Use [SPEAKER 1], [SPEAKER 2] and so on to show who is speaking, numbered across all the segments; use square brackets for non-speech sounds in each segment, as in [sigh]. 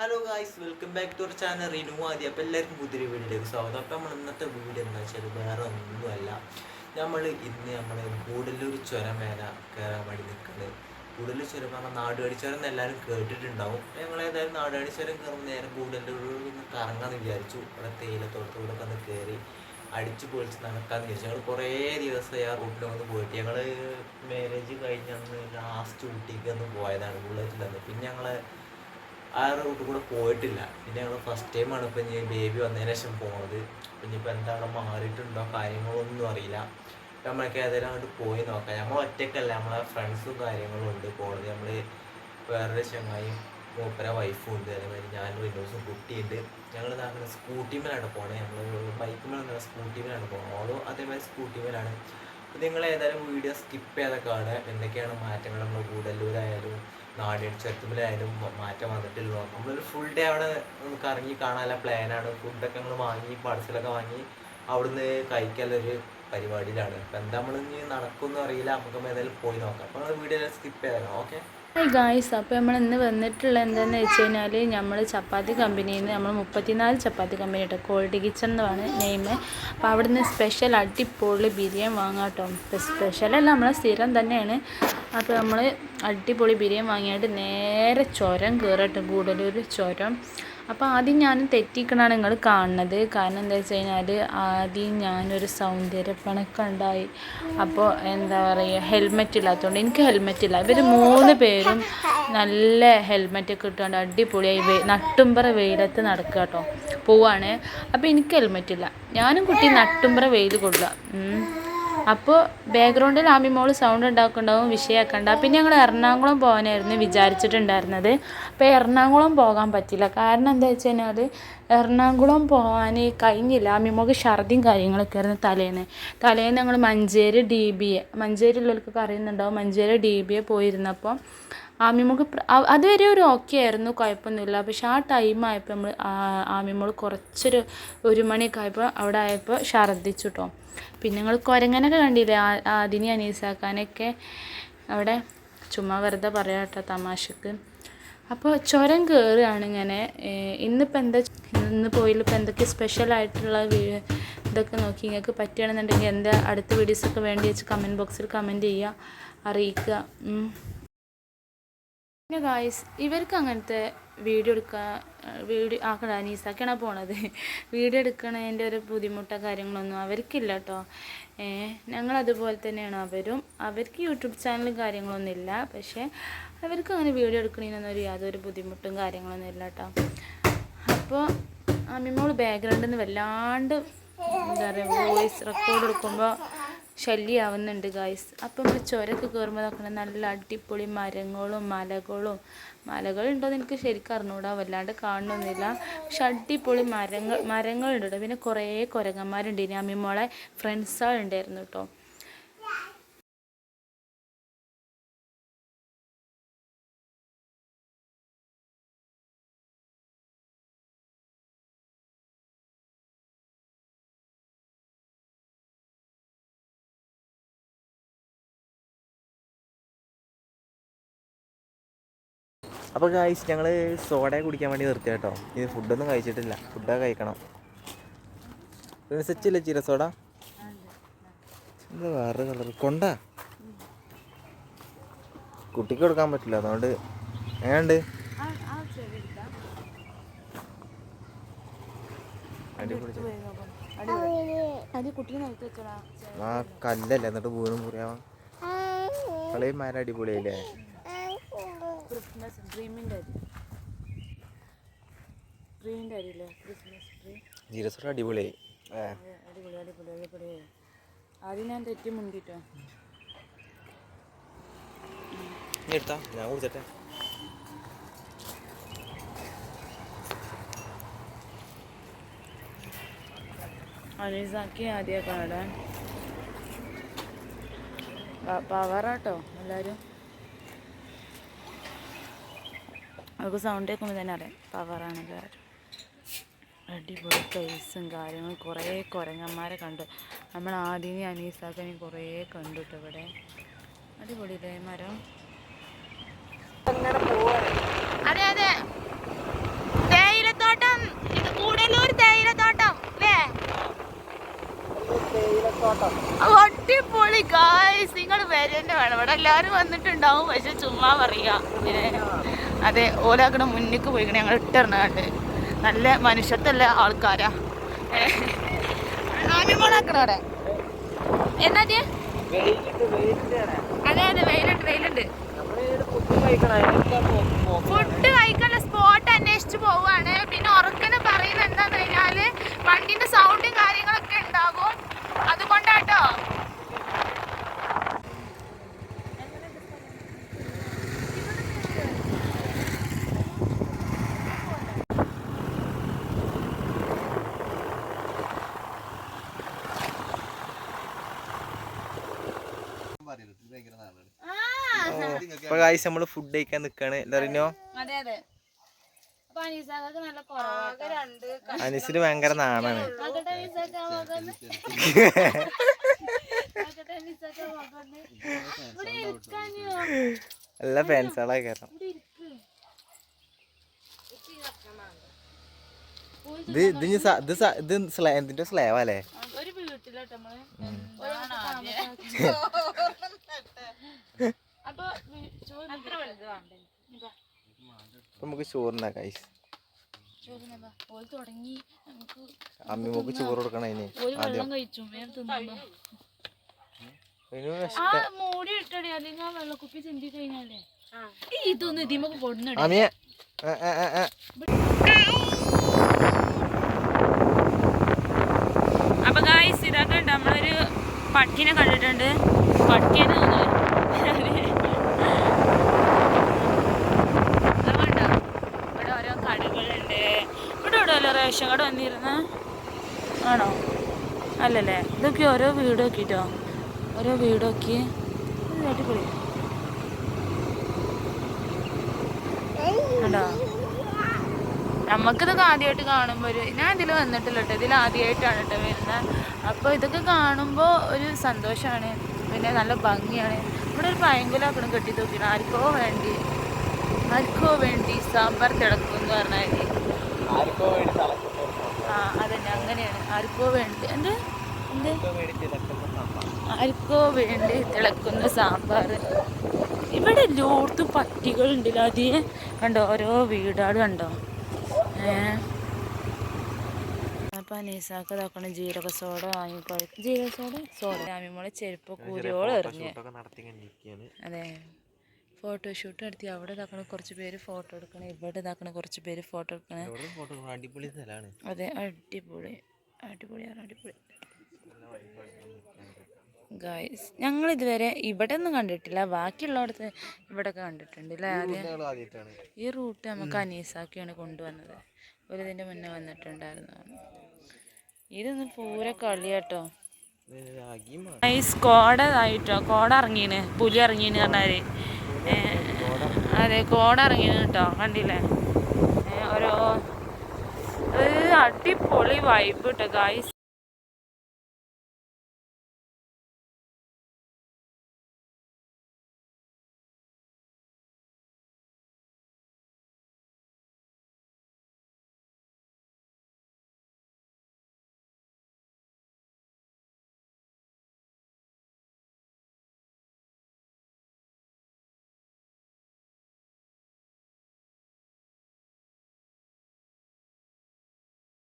[SPEAKER 1] Hello guys welcome back to our channel Rinu Aadi അപ്പോൾ എല്ലാവർക്കും പുതിയൊരു വീഡിയോയിലേക്ക് സ്വാഗതം. അപ്പോൾ നമ്മൾ ഇന്നത്തെ വീഡിയോ എന്താ വെച്ചാൽ വേറെ ഒന്നുമല്ല. നമ്മൾ ഇന്ന് നമ്മൾ ഗൂഡല്ലൂർ ചുരം മേല കയറാൻ വേണ്ടി നിൽക്കുന്നത് ഗൂഡല്ലൂർ ചുരം പറഞ്ഞാൽ നാടുകാടി ചുരം എന്ന് എല്ലാവരും കേട്ടിട്ടുണ്ടാവും. ഞങ്ങൾ ഏതായാലും നാടുകാടി ചുരം കയറുമ്പോൾ നേരെ ഗൂഡല്ലൂർ നിന്ന് കറങ്ങാമെന്ന് വിചാരിച്ചു. അവിടെ തേയിലത്തോട്ടത്തൂടെ ഒക്കെ ഒന്ന് കയറി അടിച്ചു പൊളിച്ച് നടക്കാമെന്ന് വിചാരിച്ചു. ഞങ്ങൾ കുറേ ദിവസമായി ആ റൂട്ടിൽ വന്ന് പോയിട്ട്. ഞങ്ങൾ മാരേജ് കഴിഞ്ഞന്ന് ലാസ്റ്റ് ഊട്ടിക്ക് ഒന്ന് പോയതാണ് ബുള്ളറ്റിലന്ന് പിന്നെ ഞങ്ങൾ ആ റൂട്ട് കൂടെ പോയിട്ടില്ല. പിന്നെ ഞങ്ങൾ ഫസ്റ്റ് ആണ് ഇപ്പം ഇനി ബേബി വന്നതിന് ശേഷം പോണത്. ഇനിയിപ്പോൾ എന്താ അവിടെ മാറിയിട്ടുണ്ടോ കാര്യങ്ങളൊന്നും അറിയില്ല. നമ്മളൊക്കെ ഏതായാലും അങ്ങോട്ട് പോയി നോക്കാം. നമ്മൾ ഒറ്റയ്ക്കല്ല നമ്മളെ ഫ്രണ്ട്സും കാര്യങ്ങളും ഉണ്ട് പോണത്. നമ്മൾ വേറൊരു ചങ്ങായും മൂപ്പര വൈഫും ഉണ്ട്. അതേമാതിരി ഞാൻ വിൻഡോസും കുട്ടിയുണ്ട്. ഞങ്ങൾ ഇതാക്കുന്ന സ്കൂട്ടിമേലാണ് പോണത് നമ്മൾ ബൈക്കുമേലല്ല സ്കൂട്ടിമേലാണ് പോകണം ഓളോ അതേമാതിരി സ്കൂട്ടിമേലാണ് അപ്പോൾ നിങ്ങൾ ഏതായാലും വീഡിയോ സ്കിപ്പ് ചെയ്തൊക്കെ കാണുക. എന്തൊക്കെയാണ് മാറ്റങ്ങൾ നമ്മൾ കൂടല്ലൂരായാലും നാടിയടി ചെറുത്തുമ്പിലായാലും മാറ്റം വന്നിട്ടില്ല. നമ്മളൊരു ഫുൾ ഡേ അവിടെ നമുക്ക് ഇറങ്ങി കാണാനുള്ള പ്ലാനാണ് ഫുഡൊക്കെ നമ്മൾ വാങ്ങി പാർസലൊക്കെ വാങ്ങി അവിടുന്ന് കഴിക്കാനുള്ളൊരു പരിപാടിയിലാണ്. അപ്പം എന്താ നമ്മൾ ഇനി നടക്കുമെന്ന് അറിയില്ല. നമുക്ക് ഏതായാലും പോയി നോക്കാം. അപ്പോൾ നമ്മൾ വീഡിയോ സ്കിപ്പ് ചെയ്തേക്കാം ഓക്കെ
[SPEAKER 2] ഹായ് ഗായ്സ് അപ്പോൾ നമ്മൾ ഇന്ന് വന്നിട്ടുള്ള എന്താണെന്ന് വെച്ച് കഴിഞ്ഞാൽ നമ്മൾ ചപ്പാത്തി കമ്പനിയിൽ നിന്ന് നമ്മൾ മുപ്പത്തിനാല് ചപ്പാത്തി കമ്പനി കേട്ടോ കോൾഡ് കിച്ചൺ എന്നാണ് നെയിം അപ്പോൾ അവിടെ നിന്ന് സ്പെഷ്യൽ അടിപൊളി ബിരിയാണി വാങ്ങാം കേട്ടോ സ്പെഷ്യലല്ല നമ്മളെ സ്ഥിരം തന്നെയാണ്. അപ്പോൾ നമ്മൾ അടിപൊളി ബിരിയാണി വാങ്ങിയിട്ട് നേരെ ചുരം കയറട്ടെ ഗൂഡലൂർ ചുരം. അപ്പോൾ ആദ്യം ഞാൻ തെറ്റിക്കണാണ് നിങ്ങൾ കാണുന്നത്. കാരണം എന്താ വെച്ച് കഴിഞ്ഞാൽ ആദ്യം ഞാനൊരു സൗന്ദര്യപ്പണക്കുണ്ടായി. അപ്പോൾ എന്താ പറയുക ഹെൽമെറ്റ് ഇല്ലാത്തതുകൊണ്ട് എനിക്ക് ഹെൽമെറ്റ് ഇല്ല. ഇവർ മൂന്ന് പേരും നല്ല ഹെൽമെറ്റ് ഒക്കെ ഇട്ടുകൊണ്ട് അടിപൊളിയായി വെ നട്ടുംപറ വെയിലത്ത് നടക്കുക കേട്ടോ പോവാണ്. അപ്പോൾ എനിക്ക് ഹെൽമെറ്റ് ഇല്ല. ഞാനും കുട്ടി നട്ടുംപറ വെയിൽ കൊള്ളുക. അപ്പോൾ ബാക്ക്ഗ്രൗണ്ടിൽ ആമിമോൾ സൗണ്ട് ഉണ്ടാക്കുന്നുണ്ടാവും വിഷയമാക്കണ്ട പിന്നെ ഞങ്ങൾ എറണാകുളം പോകാനായിരുന്നു വിചാരിച്ചിട്ടുണ്ടായിരുന്നത്. അപ്പോൾ എറണാകുളം പോകാൻ പറ്റില്ല കാരണം എന്താ വെച്ച് കഴിഞ്ഞാൽ എറണാകുളം പോകാൻ കഴിഞ്ഞില്ല. അമ്മിമോക്ക് ഛർദിയും കാര്യങ്ങളൊക്കെ ആയിരുന്നു തലേന്ന്. തലേന്ന് ഞങ്ങൾ മഞ്ചേരി ഡി ബി എ മഞ്ചേരിയുള്ളവർക്കൊക്കെ അറിയുന്നുണ്ടാവും. മഞ്ചേരി ഡി ബി എ പോയിരുന്നപ്പോൾ ആമിമോൾക്ക് അതുവരെ ഒരു ഓക്കെ ആയിരുന്നു കുഴപ്പമൊന്നുമില്ല. പക്ഷെ ആ ടൈം ആയപ്പോൾ നമ്മൾ ആമിമോൾ കുറച്ചൊരു ഒരു മണിയൊക്കെ ആയപ്പോൾ അവിടെ ആയപ്പോൾ ഛർദ്ദിച്ചു കേട്ടോ പിന്നെ ഞങ്ങൾ കുരങ്ങനൊക്കെ കണ്ടില്ലേ ആദിനി അനീസാക്കാനൊക്കെ? അവിടെ ചുമ്മാ വെറുതെ പറയാം കേട്ടോ തമാശക്ക്. അപ്പോൾ ചുരം കയറുകയാണ് ഇങ്ങനെ. ഇന്നിപ്പോൾ എന്താ ഇന്ന് പോയില്ലിപ്പോൾ എന്തൊക്കെ സ്പെഷ്യൽ ആയിട്ടുള്ള ഇതൊക്കെ നോക്കി നിങ്ങൾക്ക് പറ്റുകയാണെന്നുണ്ടെങ്കിൽ എന്താ അടുത്ത വീഡിയോസൊക്കെ വേണ്ടി വെച്ച് കമന്റ് ബോക്സിൽ കമന്റ് ചെയ്യുക. അറിയിക്കുക. പിന്നെ ഗായ്സ് ഇവർക്ക് അങ്ങനത്തെ വീഡിയോ എടുക്കാൻ വീഡിയോ ആക്കണ അനീസാക്കാണ് പോണത്? [laughs] വീഡിയോ എടുക്കണതിന്റെ ഒരു ബുദ്ധിമുട്ടോ കാര്യങ്ങളൊന്നും അവർക്കില്ല കേട്ടോ ഞങ്ങൾ അതുപോലെ തന്നെയാണ് അവരും. അവർക്ക് യൂട്യൂബ് ചാനലും കാര്യങ്ങളൊന്നും ഇല്ല. പക്ഷേ അവർക്ക് അങ്ങനെ വീഡിയോ എടുക്കണതിനൊന്നും ഒരു യാതൊരു ബുദ്ധിമുട്ടും കാര്യങ്ങളൊന്നും ഇല്ല കേട്ടോ അപ്പോൾ അമ്മിമോൾ ബാക്ക്ഗ്രൗണ്ടിൽ നിന്ന് വല്ലാണ്ട് എന്താ പറയുക വോയിസ് റെക്കോർഡ് എടുക്കുമ്പോൾ ശല്യമാവുന്നുണ്ട് ഗായ്സ് അപ്പം നമ്മൾ ചുരക്ക് കയറുമ്പോൾ നോക്കണം നല്ല അടിപൊളി മരങ്ങളും മലകളും. മലകളുണ്ടോയെന്ന് എനിക്ക് ശരിക്കും അറിഞ്ഞുകൂടാ വല്ലാണ്ട് കാണണമെന്നില്ല പക്ഷെ അടിപൊളി മരങ്ങൾ മരങ്ങളുണ്ട് കേട്ടോ. പിന്നെ കുറേ കുരങ്ങന്മാരുണ്ട്. ഇനി അമ്മിമോളെ ഫ്രണ്ട്സുകളുണ്ടായിരുന്നു കേട്ടോ.
[SPEAKER 1] അപ്പോൾ ഗായ്സ് ഞങ്ങൾ സോഡ കുടിക്കാൻ വേണ്ടി നിർത്തി കേട്ടോ. ഇത് ഫുഡൊന്നും കഴിച്ചിട്ടില്ല. ഫുഡൊക്കെ കഴിക്കണം. സെച്ചില്ല ചീര സോഡ? എന്താ വേറെ കളർ കൊണ്ട? കുട്ടിക്ക് കൊടുക്കാൻ പറ്റില്ല അതുകൊണ്ട് എങ്ങനെയുണ്ട്?
[SPEAKER 2] വെച്ചോളാ
[SPEAKER 1] ആ കല്ലല്ലേ എന്നിട്ട് വീണും മുറിയാവാ കളിയും മാര അടിപൊളിയായില്ലേ?
[SPEAKER 2] ക്രിസ്മസ് ഡ്രീമിന്റെ അരി. ഡ്രീമിന്റെ അരിയില്ലേ? ക്രിസ്മസ് ട്രീ
[SPEAKER 1] ജീരസോഡ അടിപൊളിയായി ഏ
[SPEAKER 2] അടിപൊളി അടിപൊളി അടിപൊളി. ആദ്യം ഞാൻ തെറ്റി മുണ്ടിട്ടോ.
[SPEAKER 1] എടുത്താ? ഞാൻ കുടിച്ചട്ടെ.
[SPEAKER 2] അനീസാക്കി ആദ്യ കാണാൻ പവറാട്ടോ എല്ലാവരും നമുക്ക് സൗണ്ട് കേൾക്കുമ്പോൾ തന്നെ അറിയാം. പവറാണ് കാര്യം അടിപൊളി പ്ലേസും കാര്യങ്ങളും കുറേ കുരങ്ങന്മാരെ കണ്ട്. നമ്മൾ ആദ്യം അനീസാക്കനെയും കുറേ കണ്ടിട്ട് ഇവിടെ. അടിപൊളി ഇതേ മരം. അതെ അതെ. അടിപൊളി ഗായ്സ് നിങ്ങൾ വരേണ്ട വേണം. ഇവിടെ എല്ലാവരും വന്നിട്ടുണ്ടാവും പക്ഷെ ചുമ്മാ പറയാ. അതെ ഓലാക്കണ മുന്നിക്ക് പോയിക്കണേ. ഞങ്ങൾ ഇട്ടിറങ്ങാണ്ട്. നല്ല മനുഷ്യത്തല്ല ആൾക്കാരാ. അവിടെ. എന്നാ അതെ അതെ വെയിലുണ്ട് വെയിലുണ്ട്. ഫുഡ് കഴിക്കാനുള്ള സ്പോട്ട് അന്വേഷിച്ച് പോവാണ്. പിന്നെ ഉറക്കനെ പറയുന്നത് എന്താന്ന് കഴിഞ്ഞാൽ വണ്ടിന്റെ സൗണ്ടും കാര്യങ്ങളൊക്കെ ഉണ്ടാകും. അതുകൊണ്ടാട്ടോ.
[SPEAKER 1] ഇപ്പൊ കാഴ്ച നമ്മൾ ഫുഡ് കഴിക്കാൻ നിക്കാണ്. എന്തറിഞ്ഞോ
[SPEAKER 2] അപ്പൊ
[SPEAKER 1] അനീസിന് ഭയങ്കര നാണാണ്. എല്ലാ ഫാൻസുകളായി കയറാം ഇത് ഇത് ഇത് ഇത് സ്ലേ ഇതിന്റെ സ്ലേവ് അല്ലേ?
[SPEAKER 2] ഒരു വീട്ടിലോട്ട്
[SPEAKER 1] നമ്മൾ നമുക്ക് ചോറുണ്ടാ കൈസ് അമ്മിമോക്ക് ചോറ് കൊടുക്കണം അതിന്
[SPEAKER 2] ഇതൊന്നും ഇതിമൊക്കെ
[SPEAKER 1] അമ്മിയെ.
[SPEAKER 2] അപ്പൊ ഗായ്സ് ഇതൊക്കെ നമ്മളൊരു പട്ടിനെ കണ്ടിട്ടുണ്ട്. പട്ടിയെന്ന് തോന്നുന്നു. അത് കണ്ടോ? ഇവിടെ ഓരോ കടകളുണ്ട് ഇവിടെ ഇവിടെ വല്ല റേഷൻ കട വന്നിരുന്ന? ആണോ? അല്ലല്ലേ. ഇതൊക്കെ ഓരോ വീട് നോക്കിട്ടോ. ഓരോ വീട് നോക്കി. അടിപൊളി. കണ്ടോ? നമുക്കിതൊക്കെ ആദ്യമായിട്ട് കാണുമ്പോൾ ഒരു ഞാൻ ഇതിൽ വന്നിട്ടില്ല കേട്ടോ ഇതിൽ ആദ്യമായിട്ടാണ് കേട്ടോ വരുന്നത് അപ്പോൾ ഇതൊക്കെ കാണുമ്പോൾ ഒരു സന്തോഷമാണ് പിന്നെ നല്ല ഭംഗിയാണ്. ഇവിടെ ഒരു പയങ്കുലാക്കണം കെട്ടി തൂക്കിയാണ് ആർക്കോ വേണ്ടി ആർക്കോ വേണ്ടി സാമ്പാർ തിളക്കും എന്ന് പറഞ്ഞാൽ ആർക്കോ വേണ്ടി എന്റെ ആർക്കോ വേണ്ടി തിളക്കുന്ന സാമ്പാർ. ഇവിടെ ലോർത്ത് പട്ടികൾ പട്ടികളുണ്ടല്ലോ. അതി കണ്ടോ? ഓരോ വീടാട് കണ്ടോ? ഏ? അപ്പം അനീസാക്ക് ഇതാക്കണം ജീരക സോഡ വാങ്ങിക്കോ ജീരക സോഡ സോഡ. ആമിമോളെ ചെരുപ്പ് കൂരിയോളം എറിഞ്ഞ്. അതെ. ഫോട്ടോഷൂട്ട് നടത്തി. അവിടെ ഇതാക്കണ കുറച്ച് പേര് ഫോട്ടോ എടുക്കണം. ഇവിടെ ഇതാക്കണ കുറച്ച് പേര് ഫോട്ടോ എടുക്കണേ. അതെ അടിപൊളി. അടിപൊളിയാണ് അടിപൊളി. ഗായ്സ് ഞങ്ങൾ ഇതുവരെ ഇവിടെ ഒന്നും കണ്ടിട്ടില്ല. ബാക്കിയുള്ളടത്ത് ഇവിടെയൊക്കെ കണ്ടിട്ടുണ്ട് അല്ലേ ആദ്യം? ഈ റൂട്ട് നമുക്ക് അനീസാക്കിയാണ് കൊണ്ടുവന്നത്. ഒരു ഇതിന്റെ മുന്നേ വന്നിട്ടുണ്ടായിരുന്നു. ഇതൊന്ന് പൂര കളിയാട്ടോ. ഗൈസ് കോടതായിട്ടോ കോട ഇറങ്ങീന്. പുലി ഇറങ്ങീന് പറഞ്ഞാൽ. അതെ കോട ഇറങ്ങീന് കേട്ടോ. കണ്ടില്ലേ? അടിപൊളി വൈബ് കേട്ടോ ഗായ്സ്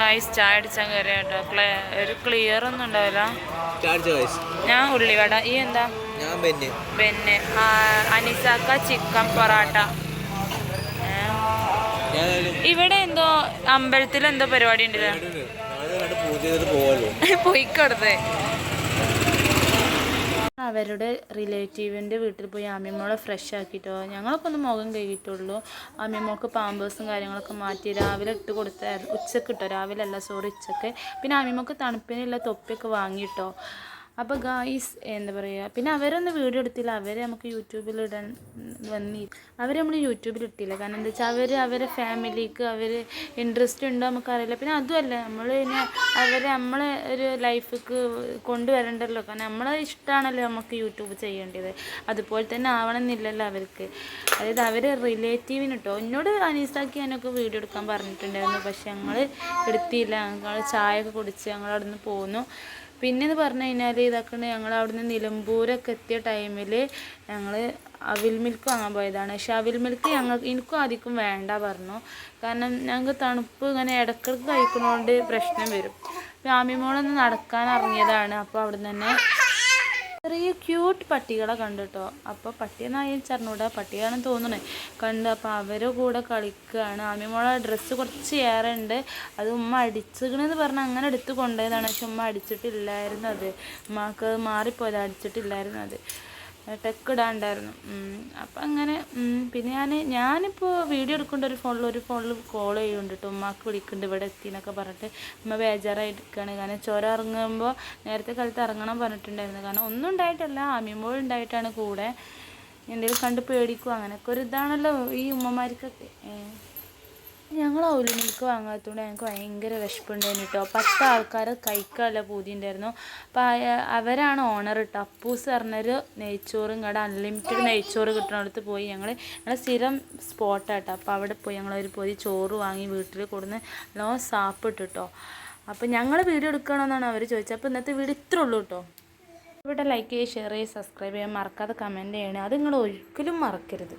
[SPEAKER 2] ഗായ്സ് ചായ അടിച്ചാൽ കയറി കേട്ടോ. ക്ലേ ഒരു ക്ലിയർ ഒന്നും ഉണ്ടാവില്ല. ഞാൻ ഉള്ളിവട. ഈ എന്താ?
[SPEAKER 1] ബെന്നെ.
[SPEAKER 2] അനിസാക്ക ചിക്കൻ പൊറാട്ട. ഇവിടെ എന്തോ അമ്പലത്തിൽ എന്തോ പരിപാടി ഉണ്ടല്ലോ [laughs] പോയിക്കടുത്ത് അവരുടെ റിലേറ്റീവിന്റെ വീട്ടിൽ പോയി അമ്മിമോളെ ഫ്രഷ് ആക്കിയിട്ടോ? ഞങ്ങളൊക്കെ ഒന്ന് മുഖം കഴുകിയിട്ടുള്ളൂ. അമ്മിമോൾക്ക് പാമ്പേഴ്സും കാര്യങ്ങളൊക്കെ മാറ്റി രാവിലെ ഇട്ട് കൊടുത്തായിരുന്നു. ഉച്ചയ്ക്ക് ഇട്ടോ? രാവിലെ അല്ല സോറി ഉച്ചയ്ക്ക്. പിന്നെ അമ്മിമോൾക്ക് തണുപ്പിനുള്ള തൊപ്പിയൊക്കെ വാങ്ങിയിട്ടോ? അപ്പോൾ ഗായ്സ് എന്താ പറയുക പിന്നെ അവരൊന്നും വീഡിയോ എടുത്തില്ല. അവരെ നമുക്ക് യൂട്യൂബിൽ ഇടാൻ വന്നി. അവർ നമ്മൾ യൂട്യൂബിൽ ഇട്ടില്ല. കാരണം എന്താ വെച്ചാൽ അവർ അവരെ ഫാമിലിക്ക് അവർ ഇൻട്രസ്റ്റ് ഉണ്ടോ നമുക്കറിയില്ല. പിന്നെ അതുമല്ല നമ്മൾ പിന്നെ അവരെ നമ്മളെ ഒരു ലൈഫിക്ക് കൊണ്ടുവരണ്ടല്ലോ കാരണം നമ്മളെ ഇഷ്ടമാണല്ലോ നമുക്ക് യൂട്യൂബ് ചെയ്യേണ്ടത്. അതുപോലെ തന്നെ ആവണമെന്നില്ലല്ലോ അവർക്ക്. അതായത് അവർ റിലേറ്റീവിന് കേട്ടോ എന്നോട് അനീസാക്കി ഞാനൊക്കെ വീഡിയോ എടുക്കാൻ പറഞ്ഞിട്ടുണ്ടായിരുന്നു. പക്ഷെ ഞങ്ങൾ എടുത്തില്ല. ഞങ്ങൾ ചായ ഒക്കെ കുടിച്ച് ഞങ്ങൾ അവിടെ നിന്ന് പോന്നു. പിന്നെന്ന് പറഞ്ഞു കഴിഞ്ഞാൽ ഇതൊക്കെ ഞങ്ങൾ അവിടുന്ന് നിലമ്പൂരൊക്കെ എത്തിയ ടൈമിൽ ഞങ്ങൾ അവിൽ മിൽക്ക് വാങ്ങാൻ പോയതാണ്. പക്ഷെ അവിൽ മിൽക്ക് ഞങ്ങൾ എനിക്കും ആദ്യം വേണ്ട പറഞ്ഞു. കാരണം ഞങ്ങൾക്ക് തണുപ്പ് ഇങ്ങനെ ഇടക്കിടക്ക് കഴിക്കുന്നതുകൊണ്ട് പ്രശ്നം വരും. ഫാമിമോളൊന്ന് നടക്കാൻ ഇറങ്ങിയതാണ്. അപ്പോൾ അവിടുന്ന് തന്നെ ചെറിയ ക്യൂട്ട് പട്ടികളെ കണ്ടു അപ്പോൾ പട്ടിയെന്നായി ചറിഞ്ഞൂടാ പട്ടിയാണെന്ന് തോന്നണേ കണ്ട്? അപ്പോൾ അവരുടെ കൂടെ കളിക്കുകയാണ് ആമിമോളെ ഡ്രസ്സ് കുറച്ച് ഏറെ ഉണ്ട് അത് ഉമ്മ അടിച്ചിക്കണെന്ന് പറഞ്ഞ് അങ്ങനെ എടുത്തു കൊണ്ടുപോയതാണ്. പക്ഷെ ഉമ്മ അടിച്ചിട്ടില്ലായിരുന്നു അത്. ഉമ്മക്ക് മാറിപ്പോയത്. അടിച്ചിട്ടില്ലായിരുന്നു അത്. ടെക്ക് ഇടാണ്ടായിരുന്നു അപ്പം അങ്ങനെ പിന്നെ ഞാൻ ഞാനിപ്പോൾ വീഡിയോ എടുക്കേണ്ട ഒരു ഫോണിൽ ഒരു ഫോണിൽ കോൾ ചെയ്യുന്നുണ്ട് കേട്ടോ ഉമ്മാക്ക് വിളിക്കുന്നുണ്ട് ഇവിടെ എത്തി എന്നൊക്കെ പറഞ്ഞിട്ട് ഉമ്മ ബേജാറായിരിക്കുകയാണ് കാരണം ചോര ഇറങ്ങുമ്പോൾ നേരത്തെ കാലത്ത് ഇറങ്ങണം പറഞ്ഞിട്ടുണ്ടായിരുന്നു. കാരണം ഒന്നും ഉണ്ടായിട്ടല്ല. അമ്മിമ്പോൾ ഉണ്ടായിട്ടാണ് കൂടെ. എന്തെങ്കിലും കണ്ട് പേടിക്കും അങ്ങനെയൊക്കെ ഒരു ഇതാണല്ലോ ഈ ഉമ്മമാർക്കൊക്കെ. ഞങ്ങൾ ഔലി മിൽക്ക് വാങ്ങാത്തതുകൊണ്ട് ഞങ്ങൾക്ക് ഭയങ്കര വിശപ്പുണ്ടായിരുന്നു കേട്ടോ പത്ത് ആൾക്കാർ കഴിക്കാനുള്ള പൂതി ഉണ്ടായിരുന്നു അപ്പോൾ അവരാണ് ഓണർ കേട്ടോ അപ്പൂസ് പറഞ്ഞൊരു നെയ്ച്ചോറും കട അൺലിമിറ്റഡ് നെയ്ച്ചോറ് കിട്ടുന്നിടത്ത് പോയി ഞങ്ങൾ ഞങ്ങൾ സ്ഥിരം സ്പോട്ടാട്ടോ അപ്പോൾ അവിടെ പോയി ഞങ്ങൾ ഒരു ചോറ് വാങ്ങി വീട്ടിൽ കൊടുന്ന് നല്ലോ സാപ്പിട്ട് കേട്ടോ അപ്പോൾ ഞങ്ങൾ വീഡിയോ എടുക്കണമെന്നാണ് അവർ ചോദിച്ചത്. അപ്പോൾ ഇന്നത്തെ വീഡിയോ ഇത്രേ ഉള്ളൂ കേട്ടോ ഇവിടെ ലൈക്ക് ചെയ്യുക ഷെയർ ചെയ്യുക സബ്സ്ക്രൈബ് ചെയ്യുക മറക്കാതെ കമന്റ് ചെയ്യണേ. അത് നിങ്ങൾ ഒരിക്കലും മറക്കരുത്.